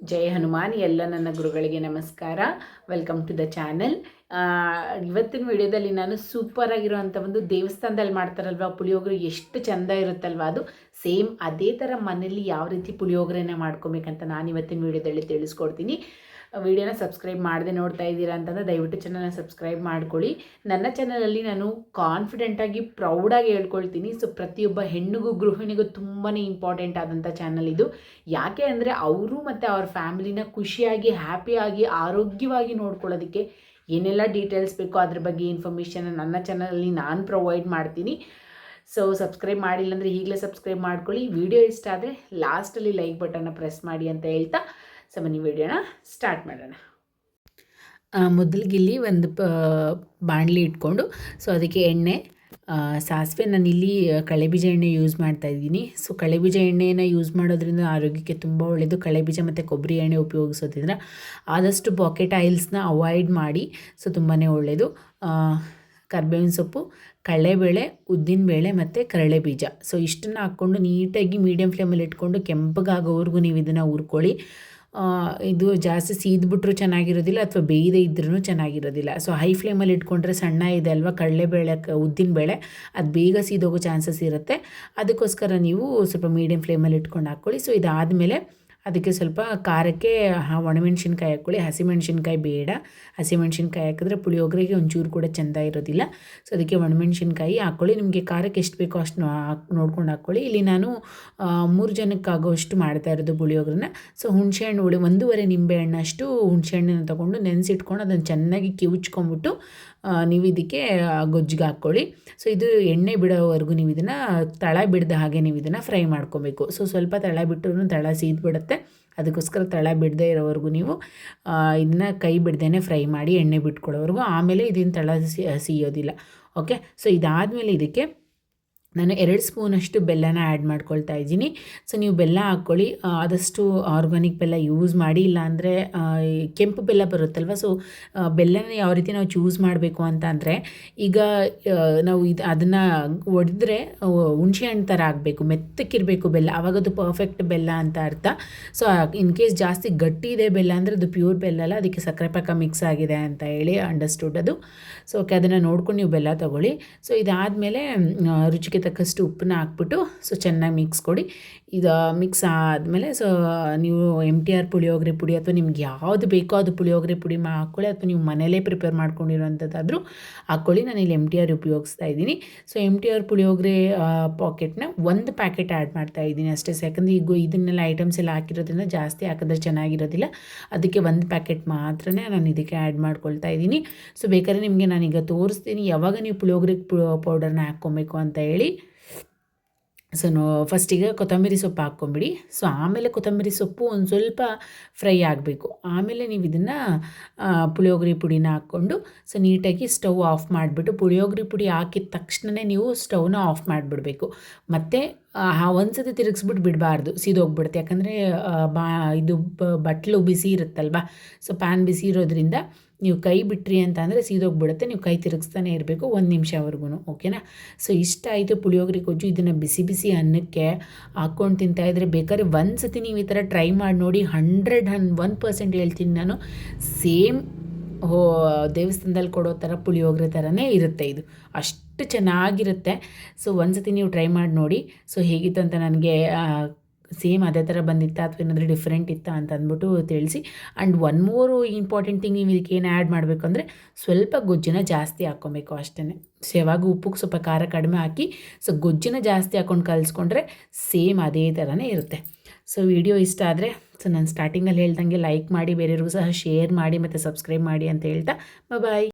ಜೈ ಹನುಮಾನ್, ಎಲ್ಲ ನನ್ನ ಗುರುಗಳಿಗೆ ನಮಸ್ಕಾರ. ವೆಲ್ಕಮ್ ಟು ದ ಚಾನೆಲ್ ಇವತ್ತಿನ ವಿಡಿಯೋದಲ್ಲಿ ನಾನು ಸೂಪರ್ ಆಗಿರುವಂಥ ಒಂದು ದೇವಸ್ಥಾನದಲ್ಲಿ ಮಾಡ್ತಾರಲ್ವ, ಪುಳಿಯೋಗರೆ ಎಷ್ಟು ಚಂದ ಇರುತ್ತಲ್ವ ಅದು? ಸೇಮ್ ಅದೇ ಥರ ಮನೇಲಿ ಯಾವ ರೀತಿ ಪುಳಿಯೋಗರೆನ ಮಾಡ್ಕೊಬೇಕಂತ ನಾನು ಇವತ್ತಿನ ವಿಡಿಯೋದಲ್ಲಿ ತಿಳಿಸ್ಕೊಡ್ತೀನಿ. ವಿಡಿಯೋನ ಸಬ್ಸ್ಕ್ರೈಬ್ ಮಾಡದೆ ನೋಡ್ತಾ ಇದ್ದೀರಾ ಅಂತಂದರೆ ದಯವಿಟ್ಟು ಚಾನಲ್ನ ಸಬ್ಸ್ಕ್ರೈಬ್ ಮಾಡ್ಕೊಳ್ಳಿ. ನನ್ನ ಚಾನಲಲ್ಲಿ ನಾನು ಕಾನ್ಫಿಡೆಂಟಾಗಿ ಪ್ರೌಡಾಗಿ ಹೇಳ್ಕೊಳ್ತೀನಿ. ಸೊ ಪ್ರತಿಯೊಬ್ಬ ಹೆಣ್ಣಿಗೂ, ಗೃಹಿಣಿಗೂ ತುಂಬಾ ಇಂಪಾರ್ಟೆಂಟ್ ಆದಂಥ ಚಾನಲ್ ಇದು. ಯಾಕೆ ಅಂದರೆ ಅವರು ಮತ್ತು ಅವ್ರ ಫ್ಯಾಮಿಲಿನ ಖುಷಿಯಾಗಿ ಹ್ಯಾಪಿಯಾಗಿ ಆರೋಗ್ಯವಾಗಿ ನೋಡ್ಕೊಳ್ಳೋದಕ್ಕೆ ಏನೆಲ್ಲ ಡೀಟೇಲ್ಸ್ ಬೇಕೋ ಅದ್ರ ಬಗ್ಗೆ ಇನ್ಫಾರ್ಮೇಷನ್ ನನ್ನ ಚಾನಲಲ್ಲಿ ನಾನು ಪ್ರೊವೈಡ್ ಮಾಡ್ತೀನಿ. ಸೊ ಸಬ್ಸ್ಕ್ರೈಬ್ ಮಾಡಿಲ್ಲ ಅಂದರೆ ಈಗಲೇ ಸಬ್ಸ್ಕ್ರೈಬ್ ಮಾಡ್ಕೊಳ್ಳಿ. ವಿಡಿಯೋ ಇಷ್ಟ ಆದರೆ ಲಾಸ್ಟಲ್ಲಿ ಲೈಕ್ ಬಟನ್ನ ಪ್ರೆಸ್ ಮಾಡಿ ಅಂತ ಹೇಳ್ತಾ ಸೊ ಬನ್ನಿ ವಿಡಿಯೋನ ಸ್ಟಾರ್ಟ್ ಮಾಡೋಣ. ಮೊದಲಿಗೆ ಇಲ್ಲಿ ಒಂದು ಪ, ಬಾಣಲಿ ಇಟ್ಕೊಂಡು ಸೊ ಅದಕ್ಕೆ ಎಣ್ಣೆ ಸಾಸಿವೆ. ನಾನು ಇಲ್ಲಿ ಕಳೆಬೀಜ ಎಣ್ಣೆ ಯೂಸ್ ಮಾಡ್ತಾ ಇದ್ದೀನಿ. ಸೊ ಕಳೆಬೀಜ ಎಣ್ಣೆಯನ್ನು ಯೂಸ್ ಮಾಡೋದ್ರಿಂದ ಆರೋಗ್ಯಕ್ಕೆ ತುಂಬ ಒಳ್ಳೆಯದು ಕಳೆಬೀಜ ಮತ್ತು ಕೊಬ್ಬರಿ ಎಣ್ಣೆ ಉಪಯೋಗಿಸೋದ್ರಿಂದ ಆದಷ್ಟು ಬಾಕೆಟ್ ಆಯಿಲ್ಸ್ನ ಅವಾಯ್ಡ್ ಮಾಡಿ ಸೊ ತುಂಬಾ ಒಳ್ಳೆಯದು ಕರ್ಬೇವಿನ ಸೊಪ್ಪು, ಕಡಲೇಬೇಳೆ ಉದ್ದಿನ ಬೇಳೆ ಮತ್ತು ಕರಳೆ ಬೀಜ ಸೊ ಇಷ್ಟನ್ನು ಹಾಕ್ಕೊಂಡು ನೀಟಾಗಿ ಮೀಡಿಯಮ್ ಫ್ಲೇಮಲ್ಲಿ ಇಟ್ಕೊಂಡು ಕೆಂಪಗಾಗೋವರೆಗೂ ನೀವು ಇದನ್ನು ಹುರ್ಕೊಳ್ಳಿ. ಇದು ಜಾಸ್ತಿ ಸೀದ್ಬಿಟ್ರು ಚೆನ್ನಾಗಿರೋದಿಲ್ಲ ಅಥವಾ ಬೇಯದೇ ಇದ್ರೂ ಚೆನ್ನಾಗಿರೋದಿಲ್ಲ. ಸೊ ಹೈ ಫ್ಲೇಮಲ್ಲಿ ಇಟ್ಕೊಂಡ್ರೆ ಸಣ್ಣ ಇದೆ ಅಲ್ವಾ ಕಡಲೆಬೇಳೆ ಉದ್ದಿನ ಬೇಳೆ, ಅದು ಬೇಗ ಸೀದೋಗೋ ಚಾನ್ಸಸ್ ಇರುತ್ತೆ. ಅದಕ್ಕೋಸ್ಕರ ನೀವು ಸ್ವಲ್ಪ ಮೀಡಿಯಮ್ ಫ್ಲೇಮಲ್ಲಿ ಇಟ್ಕೊಂಡು ಹಾಕ್ಕೊಳ್ಳಿ. ಸೊ ಇದಾದಮೇಲೆ ಅದಕ್ಕೆ ಸ್ವಲ್ಪ ಖಾರಕ್ಕೆ ಒಣಮೆಣ್ಸಿನ್ಕಾಯಿ ಹಾಕ್ಕೊಳ್ಳಿ. ಹಸಿಮೆಣ್ಸಿನ್ಕಾಯಿ ಬೇಡ. ಹಸಿಮೆಣ್ಸಿನ್ಕಾಯಿ ಹಾಕಿದ್ರೆ ಪುಳಿಯೋಗರೆಗೆ ಒಂಚೂರು ಕೂಡ ಚೆಂದ ಇರೋದಿಲ್ಲ. ಸೊ ಅದಕ್ಕೆ ಒಣಮೆಣ್ಸಿನ್ಕಾಯಿ ಹಾಕ್ಕೊಳ್ಳಿ. ನಿಮಗೆ ಖಾರಕ್ಕೆ ಎಷ್ಟು ಬೇಕೋ ಅಷ್ಟು ನೋಡ್ಕೊಂಡು ಹಾಕ್ಕೊಳ್ಳಿ. ಇಲ್ಲಿ ನಾನು ಮೂರು ಜನಕ್ಕಾಗೋಷ್ಟು ಮಾಡ್ತಾ ಇರೋದು ಪುಳಿಯೋಗರನ್ನ ಸೊ ಹುಣಸೆಹಣ್ಣು ಹುಳಿ, ಒಂದೂವರೆ ನಿಂಬೆ ಹಣ್ಣಷ್ಟು ಹುಣಸೆಹಣ್ಣನ್ನು ತೊಗೊಂಡು ನೆನೆಸಿಟ್ಕೊಂಡು ಅದನ್ನು ಚೆನ್ನಾಗಿ ಕಿವುಚ್ಕೊಂಬಿಟ್ಟು ನೀವು ಇದಕ್ಕೆ ಗೊಜ್ಜಿಗೆ ಹಾಕ್ಕೊಳ್ಳಿ. ಸೊ ಇದು ಎಣ್ಣೆ ಬಿಡೋವರೆಗೂ ನೀವು ಇದನ್ನು, ತಳ ಬಿಡದ ಹಾಗೆ ನೀವು ಇದನ್ನು ಫ್ರೈ ಮಾಡ್ಕೊಬೇಕು. ಸೊ ಸ್ವಲ್ಪ ತಳ ಬಿಟ್ಟರು ತಳ ಸೀದ್ಬಿಡುತ್ತೆ ಅದಕ್ಕೋಸ್ಕರ ತಳ ಬಿಡದೆ ಇರೋವರೆಗೂ ನೀವು ಇದನ್ನ ಕೈ ಬಿಡ್ದೇ ಫ್ರೈ ಮಾಡಿ ಎಣ್ಣೆ ಬಿಟ್ಕೊಳ್ಳೋವರೆಗೂ ಆಮೇಲೆ ಇದನ್ನು ತಳ ಸಿಯೋದಿಲ್ಲ. ಓಕೆ ಸೊ ಇದಾದಮೇಲೆ ಇದಕ್ಕೆ ನಾನು ಎರಡು ಸ್ಪೂನಷ್ಟು ಬೆಲ್ಲನ ಆ್ಯಡ್ ಮಾಡ್ಕೊಳ್ತಾ ಇದ್ದೀನಿ. ಸೊ, ನೀವು ಬೆಲ್ಲ ಹಾಕ್ಕೊಳ್ಳಿ. ಆದಷ್ಟು ಆರ್ಗಾನಿಕ್ ಬೆಲ್ಲ ಯೂಸ್ ಮಾಡಿ, ಇಲ್ಲಾಂದರೆ ಕೆಂಪು ಬೆಲ್ಲ ಬರುತ್ತಲ್ವ? ಸೊ ಬೆಲ್ಲನ ಯಾವ ರೀತಿ ನಾವು ಚೂಸ್ ಮಾಡಬೇಕು ಅಂತ ಅಂದರೆ, ಈಗ ನಾವು ಇದು, ಅದನ್ನು ಒಡೆದ್ರೆ ಹುಣಸೆ ಹಣ್ಣು ಥರ ಆಗಬೇಕು. ಮೆತ್ತಕ್ಕಿರಬೇಕು ಬೆಲ್ಲ. ಆವಾಗದು ಪರ್ಫೆಕ್ಟ್ ಬೆಲ್ಲ ಅಂತ ಅರ್ಥ. ಸೊ ಇನ್ ಕೇಸ್ ಜಾಸ್ತಿ ಗಟ್ಟಿ ಇದೆ ಬೆಲ್ಲ ಅಂದರೆ ಅದು ಪ್ಯೂರ್ ಬೆಲ್ಲ ಅಲ್ಲ, ಅದಕ್ಕೆ ಸಕ್ಕರೆ ಪಾಕ ಮಿಕ್ಸ್ ಆಗಿದೆ ಅಂತ ಹೇಳಿ ಅಂಡರ್ಸ್ಟುಡ್ ಅದು. ಸೊ ಓಕೆ, ಅದನ್ನು ನೋಡ್ಕೊಂಡು ನೀವು ಬೆಲ್ಲ ತೊಗೊಳ್ಳಿ. ಸೊ, ಇದಾದಮೇಲೆ ರುಚಿಗೆ ತಕ್ಕಷ್ಟು ಉಪ್ಪನ್ನ ಹಾಕ್ಬಿಟ್ಟು ಸೊ ಚೆನ್ನಾಗಿ ಮಿಕ್ಸ್ ಕೊಡಿ. ಇದು ಮಿಕ್ಸ್ ಆದಮೇಲೆ ಸೊ ನೀವು ಎಂ ಟಿ ಆರ್ ಪುಳಿಯೋಗರೆ ಪುಡಿ ಅಥವಾ ನಿಮ್ಗೆ ಯಾವುದು ಬೇಕೋ ಅದು ಪುಳಿಯೋಗರೆ ಪುಡಿ ಮಾ ಹಾಕ್ಕೊಳ್ಳಿ, ಅಥವಾ ನೀವು ಮನೇಲೇ ಪ್ರಿಪೇರ್ ಮಾಡ್ಕೊಂಡಿರೋಂಥದ್ದಾದರೂ ಹಾಕ್ಕೊಳ್ಳಿ. ನಾನು ಇಲ್ಲಿ ಎಂ ಟಿ ಆರ್ ಉಪಯೋಗಿಸ್ತಾ ಇದ್ದೀನಿ. So M T R puliyogare ಪಾಕೆಟ್ನ ಒಂದು ಪ್ಯಾಕೆಟ್ ಆ್ಯಡ್ ಮಾಡ್ತಾ ಇದ್ದೀನಿ ಅಷ್ಟೇ. ಯಾಕಂದರೆ ಈಗ ಇದನ್ನೆಲ್ಲ ಐಟಮ್ಸ್ ಎಲ್ಲ ಹಾಕಿರೋದ್ರಿಂದ ಜಾಸ್ತಿ ಹಾಕಿದ್ರೆ ಚೆನ್ನಾಗಿರೋದಿಲ್ಲ. ಅದಕ್ಕೆ ಒಂದು ಪ್ಯಾಕೆಟ್ ಮಾತ್ರ ನಾನು ಇದಕ್ಕೆ ಆ್ಯಡ್ ಮಾಡ್ಕೊಳ್ತಾ ಇದ್ದೀನಿ. ಸೊ ಬೇಕಾದ್ರೆ ನಿಮಗೆ ನಾನೀಗ ತೋರಿಸ್ತೀನಿ. ಯಾವಾಗ ನೀವು ಪುಳಿಯೋಗರೆ ಪೌಡರ್ನ ಹಾಕ್ಕೊಬೇಕು ಅಂತ ಹೇಳಿ. ಸೊ ನೋ ಫಸ್ಟಿಗೆ ಕೊತ್ತಂಬರಿ ಸೊಪ್ಪು ಹಾಕ್ಕೊಂಬಿಡಿ. ಸೊ ಆಮೇಲೆ ಕೊತ್ತಂಬರಿ ಸೊಪ್ಪು ಒಂದು ಸ್ವಲ್ಪ ಫ್ರೈ ಆಗಬೇಕು. ಆಮೇಲೆ ನೀವು ಇದನ್ನು ಪುಳಿಯೋಗರೆ ಪುಡಿನ ಹಾಕ್ಕೊಂಡು ಸೊ ನೀಟಾಗಿ ಸ್ಟವ್ ಆಫ್ ಮಾಡಿಬಿಟ್ಟು, ಪುಳಿಯೋಗರೆ ಪುಡಿ ಹಾಕಿದ ತಕ್ಷಣವೇ ನೀವು ಸ್ಟವ್ನ ಆಫ್ ಮಾಡಿಬಿಡಬೇಕು. ಮತ್ತು ಒಂದು ಸತಿ ತಿರುಗಿಸ್ಬಿಟ್ಟು ಬಿಡಬಾರ್ದು. ಸೀದೋಗ್ಬಿಡುತ್ತೆ. ಯಾಕಂದರೆ ಬಾ, ಇದು ಬಟ್ಲು ಬಿಸಿ ಇರುತ್ತಲ್ವ? ಸೊ ಪ್ಯಾನ್ ಬಿಸಿ ಇರೋದ್ರಿಂದ ನೀವು ಕೈ ಬಿಟ್ರಿ ಅಂತ ಅಂದರೆ ಸೀದೋಗ್ಬಿಡುತ್ತೆ, ನೀವು ಕೈ ತಿರುಗಿಸ್ತಾನೆ ಇರಬೇಕು ಒಂದು ನಿಮಿಷವರೆಗೂ ಓಕೆನಾ ಸೊ ಇಷ್ಟ ಆಯಿತು ಪುಳಿಯೋಗರೆ ಗೊಜ್ಜು, ಇದನ್ನು ಬಿಸಿ ಬಿಸಿ ಅನ್ನಕ್ಕೆ ಹಾಕ್ಕೊಂಡು ತಿಂತಾಯಿದ್ರೆ ಬೇಕಾದ್ರೆ ಒಂದು ಸತಿ ನೀವು ಈ ಥರ ಟ್ರೈ ಮಾಡಿ ನೋಡಿ ಹಂಡ್ರೆಡ್ ಹನ್ ಒನ್ ಪರ್ಸೆಂಟ್ ಹೇಳ್ತೀನಿ ನಾನು. ಸೇಮ್ ಹೋ, ದೇವಸ್ಥಾನದಲ್ಲಿ ಕೊಡೋ ಥರ ಪುಳಿಯೋಗರೆ ಥರನೇ ಇರುತ್ತೆ ಇದು. ಅಷ್ಟು ಚೆನ್ನಾಗಿರುತ್ತೆ. ಸೊ ಒಂದು ಸತಿ ನೀವು ಟ್ರೈ ಮಾಡಿ ನೋಡಿ. ಸೊ ಹೇಗಿತ್ತು ಅಂತ ನನಗೆ ಸೇಮ್ ಅದೇ ಥರ ಬಂದಿತ್ತಾ ಅಥವಾ ಏನಾದರೂ ಡಿಫ್ರೆಂಟ್ ಇತ್ತಾ ಅಂತ ಅಂದ್ಬಿಟ್ಟು ತಿಳಿಸಿ. And one more important thing ನೀವು ಇದಕ್ಕೆ ಏನು ಆ್ಯಡ್ ಮಾಡಬೇಕು ಅಂದರೆ ಸ್ವಲ್ಪ ಗೊಜ್ಜಿನ ಜಾಸ್ತಿ ಹಾಕ್ಕೊಬೇಕು ಅಷ್ಟೇ. ಸೊ ಯಾವಾಗ ಉಪ್ಪಿಗೆ ಸ್ವಲ್ಪ ಖಾರ ಕಡಿಮೆ ಹಾಕಿ ಸೊ ಗೊಜ್ಜಿನ ಜಾಸ್ತಿ ಹಾಕ್ಕೊಂಡು ಕಲಿಸ್ಕೊಂಡ್ರೆ ಸೇಮ್ ಅದೇ ಥರನೇ ಇರುತ್ತೆ. ಸೊ ವಿಡಿಯೋ ಇಷ್ಟ ಆದರೆ ಸೊ ನಾನು ಸ್ಟಾರ್ಟಿಂಗಲ್ಲಿ ಹೇಳ್ದಂಗೆ ಲೈಕ್ ಮಾಡಿ, ಬೇರೆಯವ್ರಿಗೂ ಸಹ ಶೇರ್ ಮಾಡಿ ಮತ್ತು ಸಬ್ಸ್ಕ್ರೈಬ್ ಮಾಡಿ ಅಂತ ಹೇಳ್ತಾ ಬಾಯ್